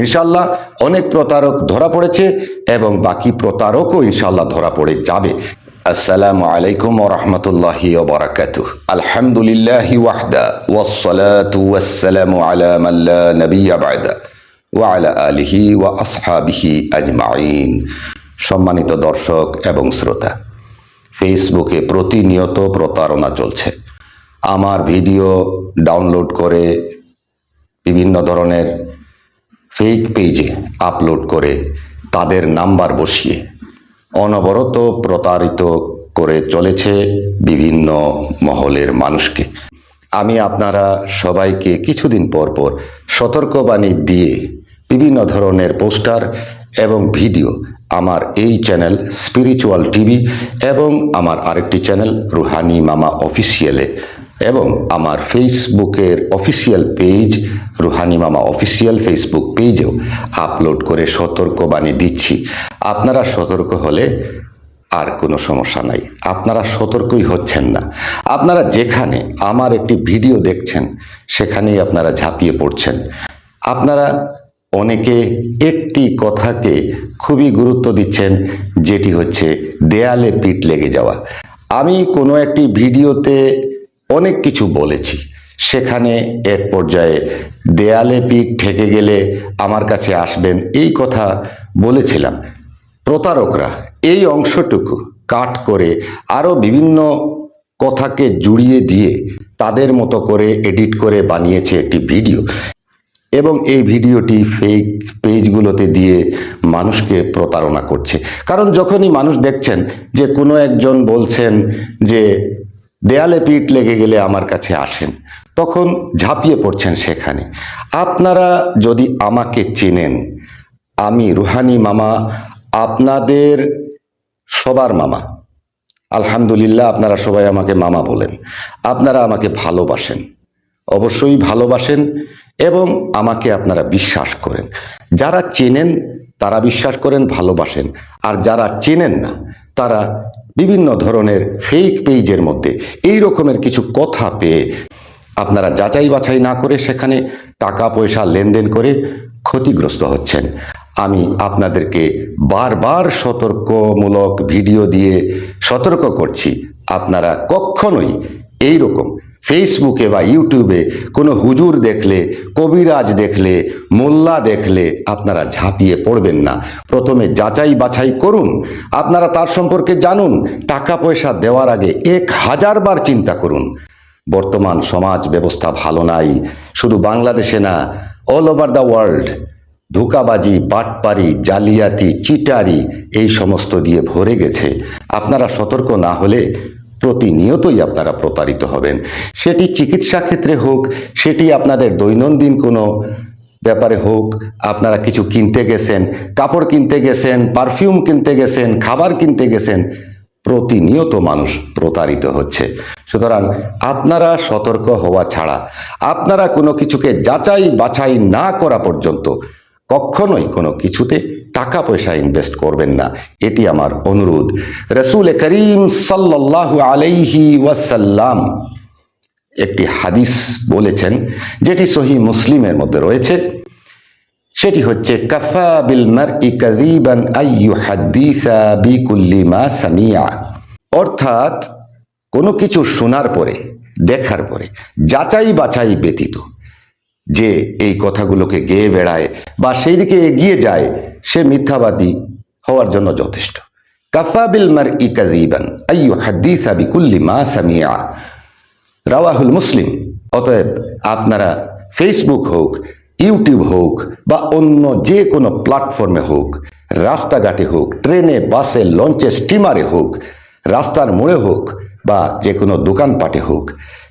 ইনশাল্লাহ অনেক প্রতারক ধরা পড়েছে এবং বাকি প্রতারকও ইনশাল্লাহ ধরা পড়ে যাবে। আসসালামু আলাইকুম ওরহমতুল্লাহি ওবরাকাতু আলহামদুলিল্লাহি ওয়াহদা ওয়াসসালাতু ওয়াসসালামু আলা মান লা নাবিয়্যা বা'দা ওয়া আলা আলিহি ওয়া আসহাবিহি আজমাইন। সম্মানিত দর্শক এবং শ্রোতা, ফেসবুকে প্রতিনিয়ত প্রতারণা চলছে। আমার ভিডিও ডাউনলোড করে বিভিন্ন ধরনের ফেক পেজে আপলোড করে তাদের নাম্বার বসিয়ে অনবরত প্রতারিত করে চলেছে বিভিন্ন মহলের মানুষকে। আমি আপনারা সবাইকে কিছুদিন পর পর সতর্কবাণী দিয়ে বিভিন্ন ধরনের পোস্টার এবং ভিডিও আমার এই চ্যানেল স্পিরিচুয়াল টিভি এবং আমার আরেকটি চ্যানেল রুহানি মামা অফিসিয়ালে এবং আমার ফেসবুকের official page Ruhani Mama official Facebook পেজেও upload করে সতর্কবাণী দিচ্ছি। আপনারা সতর্ক হলে আর কোনো সমস্যা নাই। আপনারা সতর্কই হচ্ছেন না। আপনারা যেখানে আমার একটি ভিডিও দেখছেন, সেখানেই আপনারা ঝাঁপিয়ে পড়ছেন। আপনারা অনেকে একটি কথাকে খুবই গুরুত্ব দিচ্ছেন, যেটি হচ্ছে দেয়ালে পিঠ লেগে যাওয়া। আমি কোনো একটি ভিডিওতে অনেক কিছু বলেছি। সেখানে এক পর্যায়ে দেয়ালে পিঠ ঠেকে গেলে আমার কাছে আসবেন এই কথা বলেছিলাম। প্রতারকরা, এই অংশটুকু কাট করে আরও বিভিন্ন কথাকে জুড়িয়ে দিয়ে তাদের মতো করে এডিট করে বানিয়েছে একটি ভিডিও। এবং এই ভিডিওটি ফেক পেজগুলোতে দিয়ে মানুষকে প্রতারণা করছে। কারণ যখনই মানুষ দেখছেন যে কোনো একজন বলছেন যে দেয়ালে পিঠ লেগে গেলে আমার কাছে আসেন। তখন ঝাঁপিয়ে পড়ছেন সেখানে। আপনারা যদি আমাকে চেনেন, আমি রুহানি মামা, আপনাদের সবার মামা। আলহামদুলিল্লাহ, আপনারা সবাই আমাকে মামা বলেন। আপনারা আমাকে ভালোবাসেন। অবশ্যই ভালোবাসেন। এবং আমাকে আপনারা বিশ্বাস করেন। যারা চেনেন, তারা বিশ্বাস করেন, ভালোবাসেন। আর যারা চেনেন না, তারা বিভিন্ন ধরনের ফেক পেজের মধ্যে এই রকমের কিছু কথা পেয়ে আপনারা যাচাই বাছাই না করে সেখানে টাকা পয়সা লেনদেন করে ক্ষতিগ্রস্ত হচ্ছেন। আমি আপনাদেরকে বারবার সতর্কমূলক ভিডিও দিয়ে সতর্ক করছি। আপনারা কখনোই এই রকম ফেসবুকে বা ইউটিউবে কোনো হুজুর দেখলে, কবিরাজ দেখলে, মোল্লা দেখলে আপনারা ঝাঁপিয়ে পড়বেন না। প্রথমে যাচাই বাছাই করুন, আপনারা তার সম্পর্কে জানুন, টাকা পয়সা দেওয়ার আগে এক হাজার বার চিন্তা করুন। বর্তমান সমাজ ব্যবস্থা ভালো নাই, শুধু বাংলাদেশে না অল ওভার দ্য ওয়ার্ল্ড ধোকাবাজি, বাটপারি, জালিয়াতি, চিটারি, এই সমস্ত দিয়ে ভরে গেছে। আপনারা সতর্ক না হলে প্রতিনিয়তই আপনারা প্রতারিত হবেন। সেটি চিকিৎসা ক্ষেত্রে হোক, সেটি আপনাদের দৈনন্দিন কোনো ব্যাপারে হোক, আপনারা কিছু কিনতে গেছেন, কাপড় কিনতে গেছেন, পারফিউম কিনতে গেছেন, খাবার কিনতে গেছেন, প্রতিনিয়ত মানুষ প্রতারিত হচ্ছে। সুতরাং আপনারা সতর্ক হওয়া ছাড়া, আপনারা কোনো কিছুকে যাচাই বাছাই না করা পর্যন্ত কখনোই কোনো কিছুতে টাকা পয়সা ইনভেস্ট করবেন না। এটি আমার অনুরোধ। রসুল করিম সাল্লাহ আলাইহি ওয়াসাল্লাম একটি হাদিস বলেছেন, যেটি সহি মুসলিমের মধ্যে রয়েছে। সেটি হচ্ছে, কাফা বিল মারই কাযীবান আইয়ু হাদিসা বিকুল্লি মা সামিয়া অর্থাৎ কোনো কিছু শোনার পরে, দেখার পরে যাচাই বাছাই ব্যতীত যে এই কথাগুলোকে গেয়ে বেড়ায় বা সেই দিকে এগিয়ে যায়, সে মিথ্যাবাদী হওয়ার জন্য যথেষ্ট। কাফা বিল মারই কাযীবান, আইয়ু হাদিসা বিকুল্লি মা সামিয়া রাওয়াহুল মুসলিম, অতএব আপনারা ফেসবুক হোক, ইউটিউব হোক বা অন্য যে কোনো প্ল্যাটফর্মে হোক, রাস্তাঘাটে হোক, ট্রেনে, বাসে, লঞ্চে, স্টিমারে হোক, রাস্তার মোড়ে হোক বা যে কোনো দোকানপাটে হোক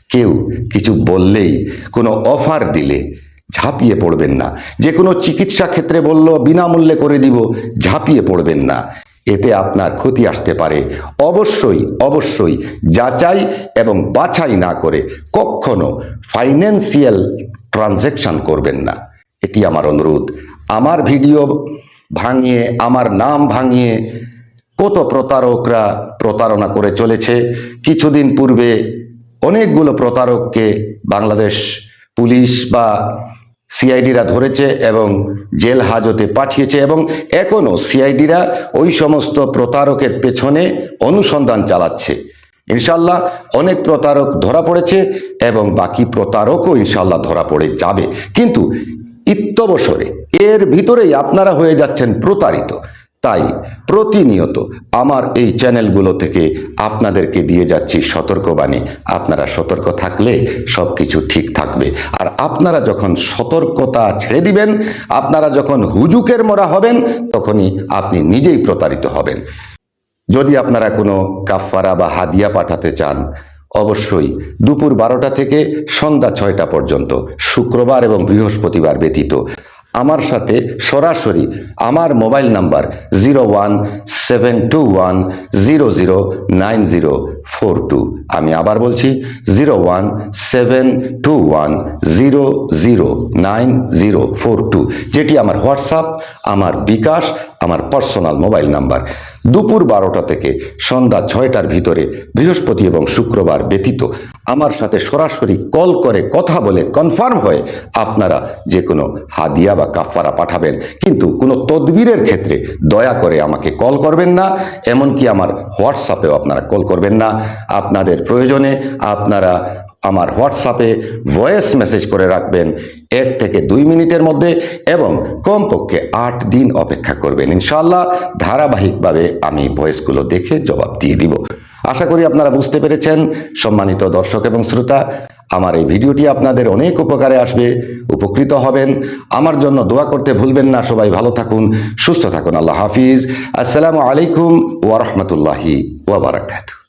কেউ কিছু বললেই, কোনো অফার দিলে ঝাঁপিয়ে পড়বেন না। যে কোনো চিকিৎসা ক্ষেত্রে বলল, বিনামূল্যে করে দিব, ঝাঁপিয়ে পড়বেন না। এতে আপনার ক্ষতি আসতে পারে। অবশ্যই অবশ্যই যাচাই এবং বাছাই না করে কখনো ফাইন্যান্সিয়াল ট্রানজ্যাকশন করবেন না। এটি আমার অনুরোধ। আমার ভিডিও ভাঙিয়ে, আমার নাম ভাঙিয়ে কত প্রতারকরা প্রতারণা করে চলেছে, কিছুদিন পূর্বে অনেকগুলো প্রতারককে বাংলাদেশ পুলিশ বা সিআইডিরা ধরেছে এবং জেল হাজতে পাঠিয়েছে এবং এখনও সিআইডিরা ওই সমস্ত প্রতারকের পেছনে অনুসন্ধান চালাচ্ছে। ইনশাল্লাহ অনেক প্রতারক ধরা পড়েছে এবং বাকি প্রতারকও ইনশাল্লাহ ধরা পড়ে যাবে। কিন্তু ইত্যবসরে এর ভিতরেই আপনারা হয়ে যাচ্ছেন প্রতারিত। তাই প্রতিনিয়ত আমার এই চ্যানেলগুলো থেকে আপনাদেরকে দিয়ে যাচ্ছি সতর্কবাণী। আপনারা সতর্ক থাকলে সব কিছু ঠিক থাকবে। আর আপনারা যখন সতর্কতা ছেড়ে দিবেন, আপনারা যখন হুজুকের মরা হবেন, তখনই আপনি নিজেই প্রতারিত হবেন। যদি আপনারা কোনো কাফারা বা হাদিয়া পাঠাতে চান, অবশ্যই দুপুর বারোটা থেকে সন্ধ্যা ছয়টা পর্যন্ত, শুক্রবার এবং বৃহস্পতিবার ব্যতীত। আমার সাথে সরাসরি আমার mobile number zero one seven two one zero zero nine zero four two. আমি আবার বলছি zero one seven two one zero zero nine zero four two, যেটি আমার হোয়াটসঅ্যাপ, আমার বিকাশ আমার পার্সোনাল মোবাইল নাম্বার দুপুর বারোটা থেকে সন্ধ্যা ছয়টার ভিতরে বৃহস্পতি এবং শুক্রবার ব্যতীত আমার সাথে সরাসরি কল করে কথা বলে কনফার্ম হয়ে আপনারা যে কোনো হাদিয়া বা কাফারা পাঠাবেন। কিন্তু কোনো তদবিরের ক্ষেত্রে দয়া করে আমাকে কল করবেন না, এমনকি আমার হোয়াটসঅ্যাপেও আপনারা কল করবেন না। আপনাদের প্রয়োজনে আপনারা আমার হোয়াটসঅ্যাপে ভয়েস মেসেজ করে রাখবেন। এক থেকে দুই মিনিটের মধ্যে এবং কমপক্ষে আট দিন অপেক্ষা করবেন। ইনশাল্লাহ ধারাবাহিকভাবে আমি ভয়েসগুলো দেখে জবাব দিয়ে দিব। আশা করি আপনারা বুঝতে পেরেছেন। সম্মানিত দর্শক এবং শ্রোতা, আমার এই ভিডিওটি আপনাদের অনেক উপকারে আসবে। উপকৃত হবেন। আমার জন্য দোয়া করতে ভুলবেন না। সবাই ভালো থাকুন, সুস্থ থাকুন। আল্লাহ হাফিজ। আসসালামু আলাইকুম ওয়ারহমতুল্লাহি ওয়াবারাকাতু